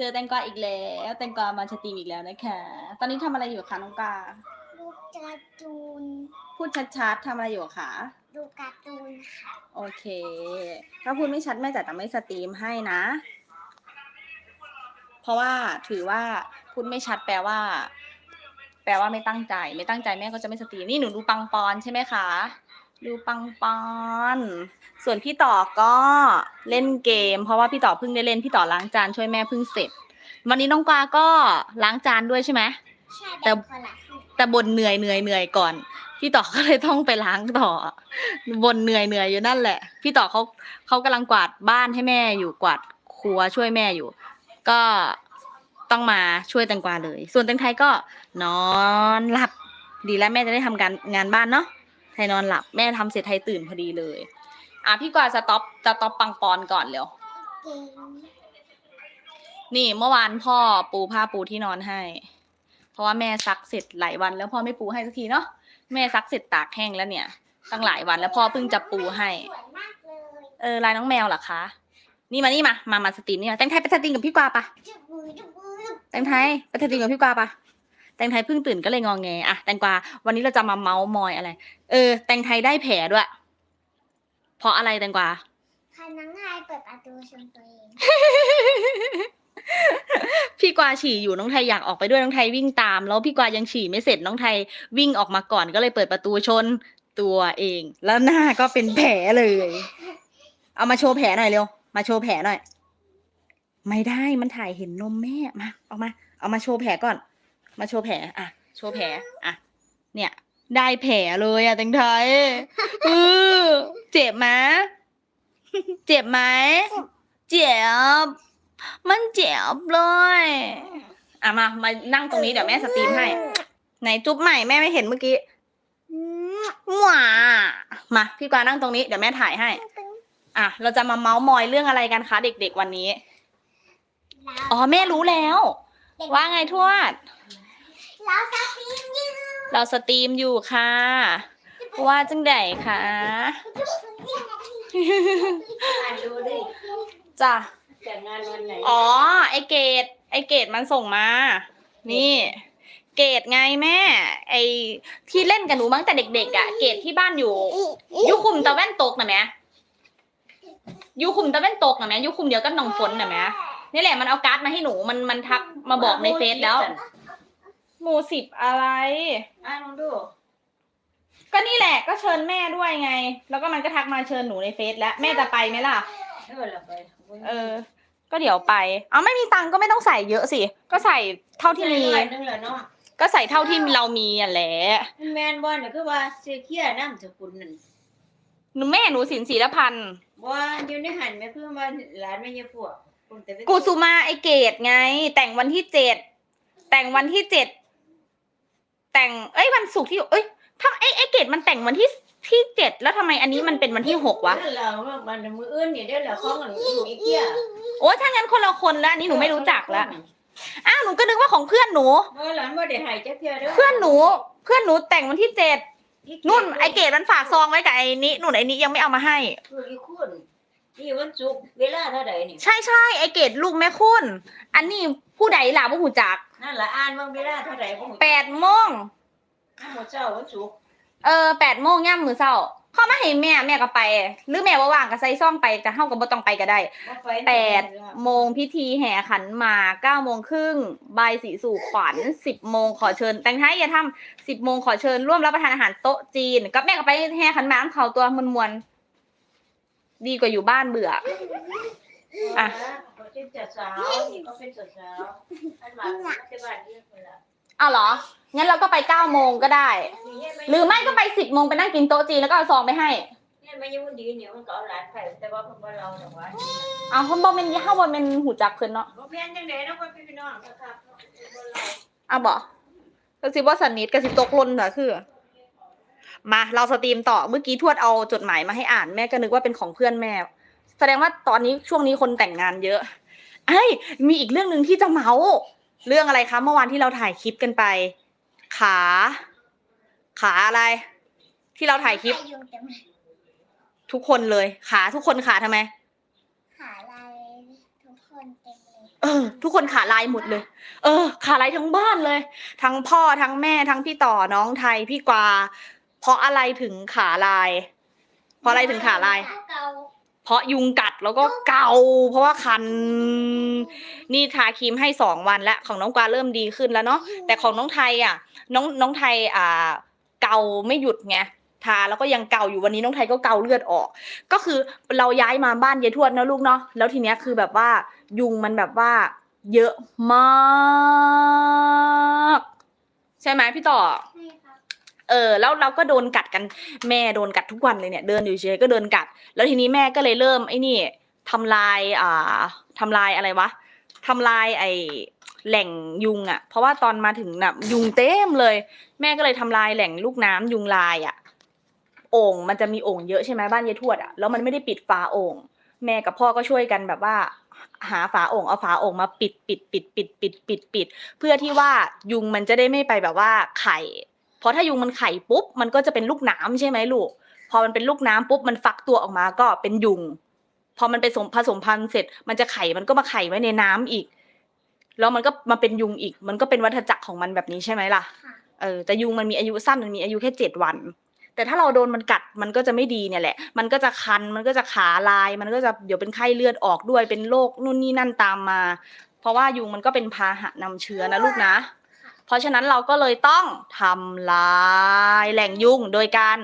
เจอแตงกวาอีกแล้ว แตงกวามาสตรีมอีกแล้วนะคะ ตอนนี้ทำอะไรอยู่คะน้องกา ดูการ์ตูน พูดชัดๆทำอะไรอยู่คะ ดูการ์ตูนค่ะ โอเค ถ้าพูดไม่ชัดแม่จะจะไม่สตรีมให้นะ เพราะว่าถือว่าพูดไม่ชัดแปลว่า แปลว่าไม่ตั้งใจ ไม่ตั้งใจแม่ก็จะไม่สตรีม นี่หนูดูปังปอนใช่ไหมคะ ดูปังปอนส่วนพี่ต่อก็เล่นเกม เพราะว่าพี่ต่อเพิ่งได้เล่นพี่ต่อล้างจานช่วยแม่เพิ่งเสร็จ วันนี้น้องกวาก็ล้างจานด้วยใช่ไหมใช่แต่แบบคนละครึ่งแต่บนเหนื่อยเหนื่อยเหนื่อยก่อน พี่ต่อก็เลยต้องไปล้างต่อบนเหนื่อยเหนื่อยอยู่นั่นแหละ พี่ต่อเขาเขากำลังกวาดบ้านให้แม่อยู่กวาดครัวช่วยแม่อยู่ ก็ต้องมาช่วยแตงกวาเลย ส่วนแตงไทยก็นอนหลับดีแล้วแม่จะได้ทำการงานบ้านเนาะ ไทยนอนหลับแม่ทำเสร็จไทยตื่นพอดีเลย อะพี่กวาจะต็อปจะต็อปปังปอนก่อนเร็วเก่งนี่เมื่อวานพ่อปูผ้าปูที่นอนให้ เพราะว่าแม่ซักเสร็จหลายวันแล้วพ่อไม่ปูให้สักทีเนาะแม่ซักเสร็จตากแห้งแล้วเนี่ย ตั้งหลายวันแล้วพ่อเพิ่งจะปูให้สวยมากเลยเออลายน้องแมวเหรอคะ นี่มานี่มามามาสตรีมเนี่ยแตงไทยไปสตรีมกับพี่กวาปะจุบมือจุบมือแตงไทยไปสตรีมกับพี่กวาปะ แตงไทยเพิ่งตื่นก็เลยงองแงอะแตงกวาวันนี้เราจะมาเมาส์มอยอะไร เออ แตงไทยได้แผลด้วย เพราะอะไรแตงกวาพานังไงเปิดประตูชมตัวเอง พี่กวาฉี่อยู่น้องไทยอยากออกไปด้วยน้องไทยวิ่งตาม แล้วพี่กวายังฉี่ไม่เสร็จน้องไทยวิ่งออกมาก่อนก็เลยเปิดประตูชนตัวเอง แล้วหน้าก็เป็นแผลเลย เอามาโชว์แผลหน่อยเร็ว มาโชว์แผลหน่อย ไม่ได้มันถ่ายเห็นนมแม่มาเอามา เอามาโชว์แผลก่อน มาโชว์แผลอะ โชว์แผลอะ เนี่ย ได้แผลเลยอะแตงไทยเออเจ็บไหมเจ็บไหมเจ็บ มันเจ็บเลย อะมา มานั่งตรงนี้เดี๋ยวแม่สตรีมให้ ไหนจุ๊บใหม่แม่ไม่เห็นเมื่อกี้หวามาพี่กวางนั่งตรงนี้เดี๋ยวแม่ถ่ายให้ อะ เราจะมาเมาส์มอยเรื่องอะไรกันคะเด็กๆวันนี้ อ๋อแม่รู้แล้ว ว่าไงทวด แล้วสปีมยืเราสตรีมอยู่ค่ะ ว่าจังไดคะอ่านดูดิจ้ะแต่งงานวันไหนอ๋อ ไอเกดไอเกดมันส่งมา นี่ เกดไงแม่ ไอที่เล่นกับหนูมาตั้งแต่เด็กๆอะ เกดที่บ้านอยู่ ยุคุมตะแว่นตกนะแม่ยุคุมตะแว่นตกนะแม่ยุคุมเดียวกับน้องฝนนะแม่นี่แหละมันเอาการ์ดมาให้หนูมันมันทักมาบอกในเฟซแล้ว หมู่สิบอะไร อ่านลองดู ก็นี่แหละก็เชิญแม่ด้วยไง แล้วก็มันก็ทักมาเชิญหนูในเฟซแล้วแม่จะไปไหมล่ะ เออละไปเออ ก็เดี๋ยวไป เอาไม่มีตังค์ก็ไม่ต้องใส่เยอะสิ ก็ใส่เท่าที่มีร้อยนึงเหรอเนาะก็ใส่เท่าที่เรามีอะแหละแมนบอลเนี่ยคือว่าเสียเคียน้ำสกุลนั่นหนูแม่หนูสินสีละพันว่าอยู่ในหันแม่เพื่อนว่าหลานไม่ยพวกคุณแต่กุสุมาไอเกตไง แต่งวันที่เจ็ดแต่งวันที่เจ็ด แต่ง เอ้ยวันศุกร์ที่เอ้ยถ้าไอไอเกตมันแต่งวันที่ที่เจ็ดแล้วทำไมอันนี้มันเป็นวันที่หกวะนั่นเราว่ามันมืออื่นเนี่ยเดี๋ยวเราของกันอยู่อีเกียโอ้ถ้างั้นคนละคนแล้วอันนี้หนูไม่รู้จักแล้วอ้าวหนูก็นึกว่าของเพื่อนหนูเออหลานว่าได้หายจักเที่ยเด้อเพื่อนหนู เพื่อนหนูแต่งวันที่เจ็ดนุ่นไอเกดมันฝากซองไว้กับไอ้นี้นุ่นไอ้นี้ยังไม่เอามาให้คืออีคุณนี่วันศุกร์เวลาเท่าไหร่นี่ใช่ใช่ไอเกดลูกแม่คุณอันนี้ผู้ใดล่ะผู้หูจัก นั่นละอ่านว่าเวลาเท่าไหร่พวกแปดโมงหมดเช้าวันศุกร์เออแปดโมงย่ำมือเศร้าเข้ามาให้แม่แม่ก็ไป หรือแม่ว่าว่างก็ใส่ซ่องไปก็เฮาก็บ่ต้องไปก็ได้มาไฟแปดโมงพิธีแห่ขันหมากเก้าโมงครึ่งใบายสีสู่ขวัญสิบโมงขอเชิญ แต่งท้ายอย่าทำสิบโมงขอเชิญร่วมรับประทานอาหารโต๊ะจีนกับแม่ก็ไปแห่ขันหมากเขาตัวมวนๆดีกว่าอยู่บ้านเบื่อ อะ เขาเป็นจัดสาวนี่ก็เป็นจัดสาวอันมาที่บ้านเรียกเวลาเอาเหรอ งั้นเราก็ไปเก้าโมงก็ได้หรือไม่ก็ไปสิบโมงไปนั่งกินโต๊ะจีนแล้วก็เอาซองไปให้ เนี่ยมายุ่งดีเนี่ยมันก็เอาหลานไปแต่ว่าเพิ่นบ่เราแต่ว่าเอาเพราะบอเป็นยี่ห้าบอเป็นหูจักเพิ่นเนาะบ่แม่นจังได๋เนาะพ่อพี่น้องครับบ่เราเอาบอกก็สิว่าสนิทก็สิตกหลนเหรอคือ มาเราสตรีมต่อเมื่อกี้ทวดเอาจดหมายมาให้อ่านแม่ก็นึกว่าเป็นของเพื่อนแม่ แสดงว่าตอนนี้ช่วงนี้คนแต่งงานเยอะไอ้ยมีอีกเรื่องหนึ่งที่จะเมาส์เรื่องอะไรคะเมื่อวานที่เราถ่ายคลิปกันไป ขา ขาอะไร ที่เราถ่ายคลิปใยุงเต็มเลยทุกคนเลย ขาทุกคนขาทำไมหาอะไรทุกคนคนเต็มเลยเออ ทุกคนขาลายหมดเลย เออ ขาลายทั้งบ้านเลย ทั้งพ่อทั้งแม่ทั้งพี่ต่อน้องไทยพี่กวาเพราะอะไรถึงขาลาย เพราะอะไรถึงขาลาย เกาเพราะยุงกัดแล้วก็เกา เพราะว่าคัน นี่ทาครีมให้สองวันแล้วของน้องกวาเริ่มดีขึ้นแล้วเนาะแต่ของน้องไทยอะ น้องน้องไทยอ่า เกาไม่หยุดไงทาแล้วก็ยังเกาอยู่วันนี้น้องไทยก็เกาเลือดออก ก็คือเราย้ายมาบ้านยายทวดนะลูกเนาะแล้วทีเนี้ยคือแบบว่ายุงมันแบบว่า เยอะมาก ใช่ไหมพี่ต่อใช่ครับ เออแล้วเราก็โดนกัดกันแม่โดนกัดทุกวันเลยเนี่ยเดินอยู่เฉยก็เดินกัด แล้วทีนี้แม่ก็เลยเริ่มไอ้นี่ทำลายอ่าทำลายอะไรวะทำลายไอแหล่งยุงอะ่ะ เพราะว่าตอนมาถึงน่ะยุงเต็มเลย แม่ก็เลยทำลายแหล่งลูกน้ำยุงลายอะ่ะโอ่งมันจะมีโอ่งเยอะใช่ไหมบ้านยายทวดอะ่ะแล้วมันไม่ได้ปิดฝาโอ่งแม่กับพ่อก็ช่วยกันแบบว่า หาฝาโอ่งเอาฝาโอ่งมาปิดปิดปิดปิดปิดปิดปิดเพื่อที่ว่ายุงมันจะได้ไม่ไปแบบว่าไข่ เพราะถ้ายุงมันไข่ปุ๊บมันก็จะเป็นลูกน้ำใช่ไหมลูก พอมันเป็นลูกน้ำปุ๊บมันฟักตัวออกมาก็เป็นยุง พอมันไปสมผสมพันธุ์เสร็จ มันจะไข่มันก็มาไข่ไว้ในน้ำอีก แล้วมันก็มาเป็นยุงอีก มันก็เป็นวัฏจักรของมันแบบนี้ใช่ไหมล่ะค่ะเออแต่ยุงมันมีอายุสั้นมันมีอายุแค่เจ็ดวัน แต่ถ้าเราโดนมันกัดมันก็จะไม่ดีเนี่ยแหละ มันก็จะคันมันก็จะขาลาย มันก็จะเดี๋ยวเป็นไข้เลือดออกด้วยเป็นโรคนู่นนี่นั่นตามมา เพราะว่ายุงมันก็เป็นพาหะนำเชื้อนะลูกนะ เพราะฉะนั้นเราก็เลยต้องทำลายแหล่งยุงโดยการ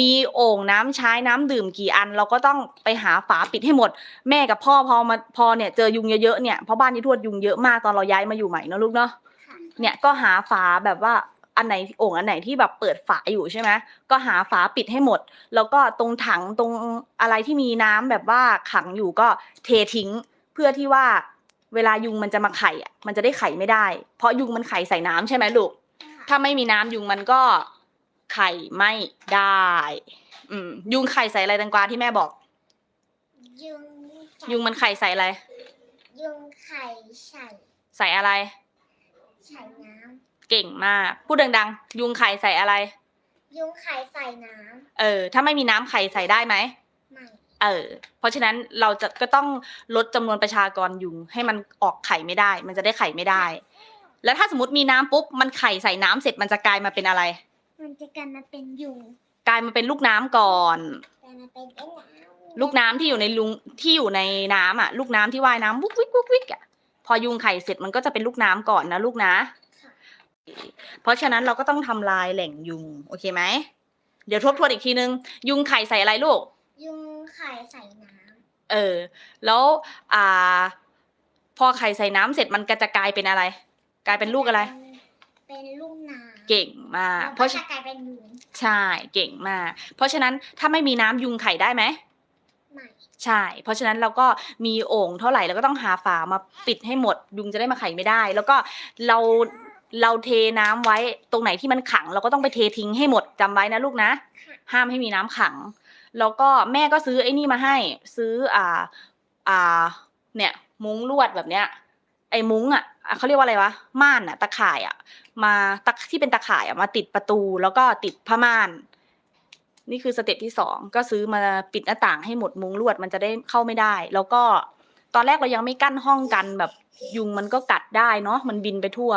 มีโอ่งน้ำใช้น้ำดื่มกี่อัน เราก็ต้องไปหาฝาปิดให้หมด แม่กับพ่อพอมาพอเนี่ยเจอยุงเยอะๆเนี่ยเพราะบ้านที่ทวดยุงเยอะมากตอนเราย้ายมาอยู่ใหม่เนอะลูกเนาะค่ะเนี่ยก็หาฝาแบบว่าอันไหนโอ่งอันไหนที่แบบเปิดฝาอยู่ใช่ไหมก็หาฝาปิดให้หมด แล้วก็ตรงถังตรงอะไรที่มีน้ำแบบว่าขังอยู่ก็เททิ้งเพื่อที่ว่า เวลายุงมันจะมาไข่อะ มันจะได้ไข่ไม่ได้ เพราะยุงมันไข่ใส่น้ำใช่ไหมลูก ถ้าไม่มีน้ำยุงมันก็ไข่ไม่ได้ อืม ยุงไข่ใส่อะไรแตังกวาที่แม่บอก ยุงยุงมันไข่ใส่อะไร ยุงไข่ไฉ่ใส่อะไรไฉ่น้เก่งมาก พูดดังๆ ยุงไข่ใส่อะไรำยุงไข่ใส่น้เออ ถ้าไม่มีน้ำไข่ใส่ได้ไหมำไม่ เออเพราะฉะนั้นเราจะก็ต้องลดจำนวนประชากรยุงให้มันออกไข่ไม่ได้ มันจะได้ไข่ไม่ได้ แล้วถ้าสมมติมีน้ำปุ๊บมันไข่ใส่น้ำเสร็จมันจะกลายมาเป็นอะไร มันจะกลายมาเป็นยุงกลายมาเป็นลูกน้ำก่อนกลายมาเป็นไอ้น้ำลูกน้ำที่อยู่ในลุงที่อยู่ในน้ำอะ ลูกน้ำที่ว่ายน้ำวุกวิกวุกวิกอะพอยุงไข่เสร็จมันก็จะเป็นลูกน้ำก่อนนะลูกนะ เพราะฉะนั้นเราก็ต้องทำลายแหล่งยุง โอเคไหม เดี๋ยวทบทวนอีกทีนึง ยุงไข่ใส่อะไรลูกยุงไข่ ใส่น้เออ แล้วอ่า พอไข่ใส่น้ำเสร็จมันก็จะกลายเป็นอะไรำกลายเป็นลูกอะไร เป็นลูกน้ำเก่งมากแล้วเพก็ราะฉะจะกลายเป็นยุงใช่เก่งมาก เพราะฉะนั้นถ้าไม่มีน้ำยุงไข่ได้ไหมไม่ใช่ เพราะฉะนั้นเราก็มีโอ่งเท่าไหร่เราก็ต้องหาฝามาปิดให้หมด ยุงจะได้มาไข่ไม่ได้ แล้วก็เราเราเทน้ำไว้ตรงไหนที่มันขัง เราก็ต้องไปเททิ้งให้หมดจำไว้นะลูกนะ ห้ามให้มีน้ำขัง แล้วก็แม่ก็ซื้อไอ้นี่มาให้ ซื้ออ่าอ่าเนี่ยมุ้งลวดแบบเนี้ย ไอ้มุ้งอะเขาเรียกว่าอะไรวะม่านอะ ตะข่ายอะ มาตะที่เป็นตะข่ายอะมาติดประตูแล้วก็ติดผ้าม่าน นี่คือสเต็ปที่สองก็ซื้อมาปิดหน้าต่างให้หมดมุ้งลวดมันจะได้เข้าไม่ได้ แล้วก็ตอนแรกเรายังไม่กั้นห้องกันแบบยุงมันก็กัดได้เนาะมันบินไปทั่ว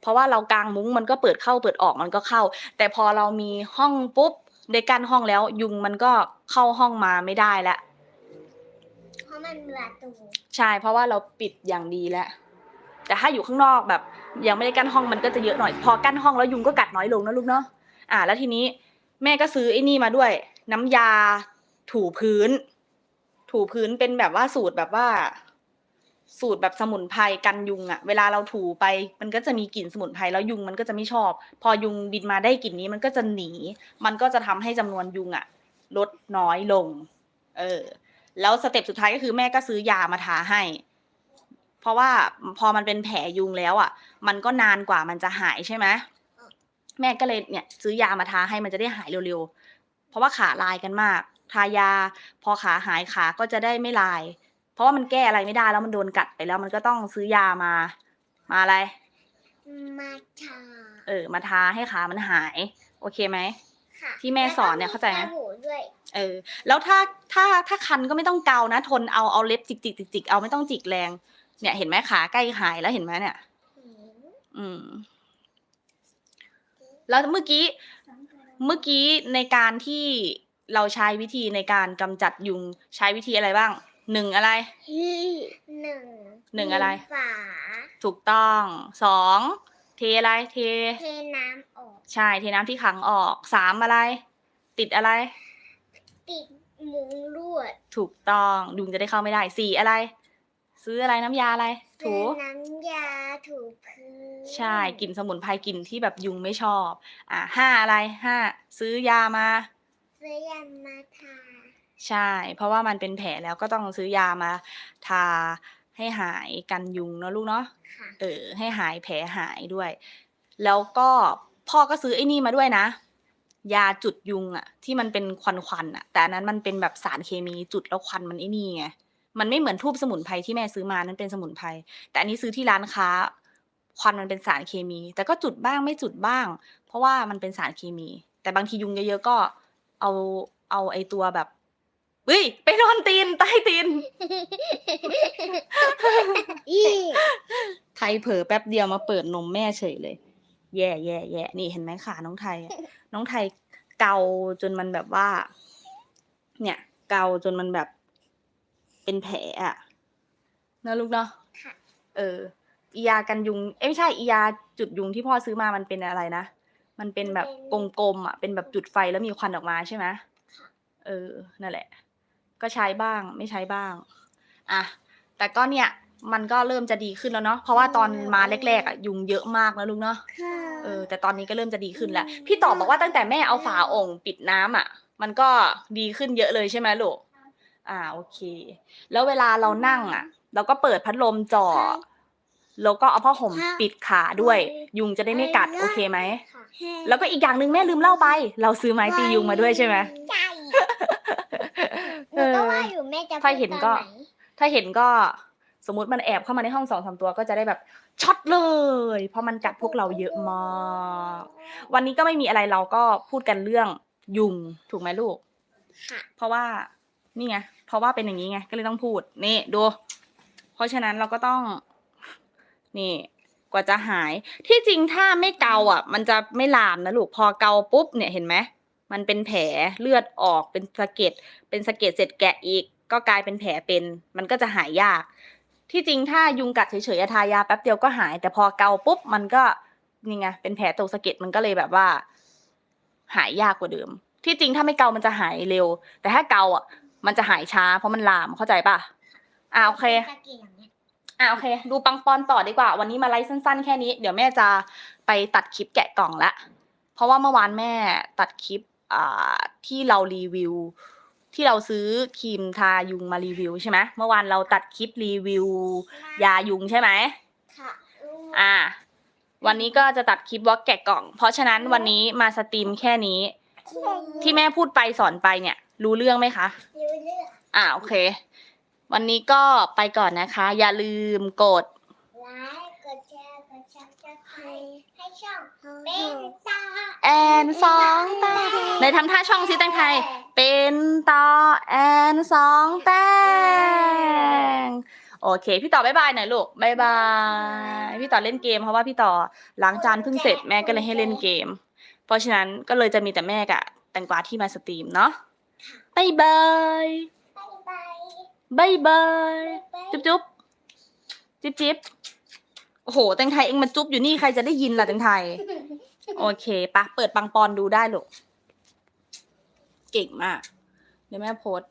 เพราะว่าเรากางมุ้งมันก็เปิดเข้าเปิดออกมันก็เข้า แต่พอเรามีห้องปุ๊บ ได้กั้นห้องแล้ว ยุงมันก็เข้าห้องมาไม่ได้แล้วเพราะมันมีประตูใช่เพราะว่าเราปิดอย่างดีแล้วแต่ถ้าอยู่ข้างนอกแบบ ยังไม่ได้กั้นห้องมันก็จะเยอะหน่อย พอกั้นห้องแล้วยุงก็กัดน้อยลงนะลูกเนาะอ่า แล้วทีนี้แม่ก็ซื้อไอ้นี่มาด้วย น้ำยาถูพื้น ถูพื้นเป็นแบบว่าสูตรแบบว่า สูตรแบบสมุนไพรกันยุงอะเวลาเราถูไป มันก็จะมีกลิ่นสมุนไพรแล้วยุงมันก็จะไม่ชอบ พอยุงบินมาได้กลิ่นนี้มันก็จะหนี มันก็จะทำให้จำนวนยุงอะลดน้อยลง เออ แล้วสเต็ปสุดท้ายก็คือแม่ก็ซื้อยามาทาให้ เพราะว่าพอมันเป็นแผลยุงแล้วอะมันก็นานกว่ามันจะหายใช่ไหมแม่ก็เลยเนี่ย ซื้อยามาทาให้มันจะได้หายเร็วๆ เพราะว่าขาลายกันมาก ทายา พอขาหายขาก็จะได้ไม่ลาย เพราะว่ามันแก้อะไรไม่ได้แล้วมันโดนกัดไปแล้วมันก็ต้องซื้อยามา มาอะไร มาชาเออ มาทาให้ขามันหาย โอเคไหมค่ะที่แม่สอนเนี่ยเข้าใจไหมแล้วก็สบู่ด้วยเออ แล้วถ้าถ้าถ้าคันก็ไม่ต้องเกานะ ทนเอาเอาเล็บจิกจิกจิกจิกเอาไม่ต้องจิกแรง เนี่ย เห็นไหมขาใกล้หายแล้วเห็นไหมเนี่ย อืม แล้วเมื่อกี้ เมื่อกี้ในการที่เราใช้วิธีในการกำจัดยุงใช้วิธีอะไรบ้าง หนึ่งอะไรหนึ่งหนึ่งอะไร ฝาถูกต้องสองเทอะไรเท เทน้ำออก ใช่เทน้ำที่ขังออกสามอะไร ติดอะไร ติดมุ้งลวดถูกต้องยุงจะได้เข้าไม่ได้สี่อะไร ซื้ออะไรน้ำยาอะไร ถูซื้อน้ำยาถูพื้นใช่กลิ่นสมุนไพรกลิ่นที่แบบยุงไม่ชอบ อะห้าอะไรห้าซื้อยามาซื้อยามาทา ใช่ เพราะว่ามันเป็นแผลแล้วก็ต้องซื้อยามาทาให้หายกันยุงเนอะลูกเนาะ ค่ะ เออ ให้หายแผลหายด้วย แล้วก็พ่อก็ซื้อไอ้นี่มาด้วยนะ ยาจุดยุงอะที่มันเป็นควันควันๆอะแต่อันนั้นมันเป็นแบบสารเคมีจุดแล้วควันมันไอ้นี่ไง มันไม่เหมือนทูบสมุนไพรที่แม่ซื้อมานั้นเป็นสมุนไพร แต่อันนี้ซื้อที่ร้านค้า ควันมันเป็นสารเคมี แต่ก็จุดบ้างไม่จุดบ้าง เพราะว่ามันเป็นสารเคมี แต่บางทียุงเยอะๆก็เอาเอาไอตัวแบบ เฮ้ย ไปนอนตีน ใต้ตีนอีไทยเผลอแป๊บเดียวมาเปิดนมแม่เฉยเลย แย่แย่แย่นี่เห็นไหมขาน้องไทยอะน้องไทยเกาจนมันแบบว่า เนี่ย เกาจนมันแบบ เป็นแผลอะนะลูกเนาะค่ะเออ อียากันยุง เอ้ยไม่ใช่อียาจุดยุงที่พ่อซื้อมามันเป็นอะไรนะ มันเป็นแบบกลมๆอะ เป็นแบบจุดไฟแล้วมีควันออกมาใช่ไหมค่ะเออ นั่นแหละ ก็ใช้บ้าง ไม่ใช้บ้างอะแต่ก็เนี่ยมันก็เริ่มจะดีขึ้นแล้วเนาะเพราะว่าตอนมาแรกๆอะยุงเยอะมากนะลุงเนาะค่ะเออแต่ตอนนี้ก็เริ่มจะดีขึ้นแล้ว พี่ต่อบอกว่าตั้งแต่แม่เอาฝาโองค์ปิดน้ำอะ มันก็ดีขึ้นเยอะเลยใช่ไหมลูกอ่าโอเค แล้วเวลาเรานั่งอะ เราก็เปิดพัดลมจ่อแล้วก็เอาผ้าห่มปิดขาด้วย ยุงจะได้ไม่กัดโอเคไหมค่ะแล้วก็อีกอย่างหนึ่งแม่ลืมเล่าไป เราซื้อไม้ตียุงมาด้วยใช่ไหมใช่หนูก็ว่า อยู่แม่จะถ้าเห็นก็พูดตอไถ้าเห็นก็สมมติมันแอบเข้ามาในห้องสองสามตัวก็จะได้แบบช็อตเลย เพราะมันกัดพวกเราเยอะมากวันนี้ก็ไม่มีอะไรเราก็พูดกันเรื่องยุงถูกไหมลูกค่ะเพราะว่านี่ไงเพราะว่าเป็นอย่างนี้ไงก็เลยต้องพูดนี่ดู เพราะฉะนั้นเราก็ต้อง นี่ กว่าจะหายที่จริงถ้าไม่เกาอะ มันจะไม่ลามนะลูกพอเกาปุ๊บเนี่ยเห็นไหม มันเป็นแผลเลือดออกเป็นสะเก็ดเป็นสะเก็ดเสร็จแกะอีก ก็กลายเป็นแผลเป็น มันก็จะหายยาก ที่จริงถ้ายุงกัดเฉยๆทายาแป๊บเดียวก็หาย แต่พอเกาปุ๊บมันก็นี่ไงเป็นแผลตรงสะเก็ดมันก็เลยแบบว่า หายยากกว่าเดิม ที่จริงถ้าไม่เกามันจะหายเร็ว แต่ถ้าเกาอะ มันจะหายช้า เพราะมันลามเข้าใจป่ะอ่าโอเคอ่าโอเค ดูปังปอนต่อดีกว่า วันนี้มาไลฟ์สั้น ๆ แค่นี้ เดี๋ยวแม่จะไปตัดคลิปแกะกล่องละเพราะว่าเมื่อวานแม่ตัดคลิป ที่เรารีวิว ที่เราซื้อครีมทายุงมารีวิวใช่ไหมเมื่อวานเราตัดคลิปรีวิว ยายุงใช่ไหมค่ะอ่า วันนี้ก็จะตัดคลิปวอล์กแกะกล่อง เพราะฉะนั้นวันนี้มาสตรีมแค่นี้ ที่แม่พูดไปสอนไปเนี่ย รู้เรื่องไหมคะรู้เรื่องอ่าโอเค วันนี้ก็ไปก่อนนะคะ อย่าลืมกด ไลค์กดแชร์กดชับสไครต์ให้ ช่องเป็นตาแอนสองแต้มในทำท่าช่องซิตังไทย เป็นต่อแอนสองแต้งโอเค พี่ต่อบายบายหน่อยลูกบายบาย พี่ต่อเล่นเกมเพราะว่าพี่ต่อล้างจานเพิ่งเสร็จแม่ก็เลยให้เล่นเกม เพราะฉะนั้นก็เลยจะมีแต่แม่กับแตงกวาที่มาสตรีมเนาะบายบายบ๊ายบายบายบาย จุ๊บจุ๊บจิ๊บจิ๊บ โอ้โห แตงไทยเองมันจุ๊บอยู่นี่ใครจะได้ยินล่ะแตงไทย โอเคปะเปิดปังปอนดูได้ลูกเก่งมาก เดี๋ยวแม่โพสต์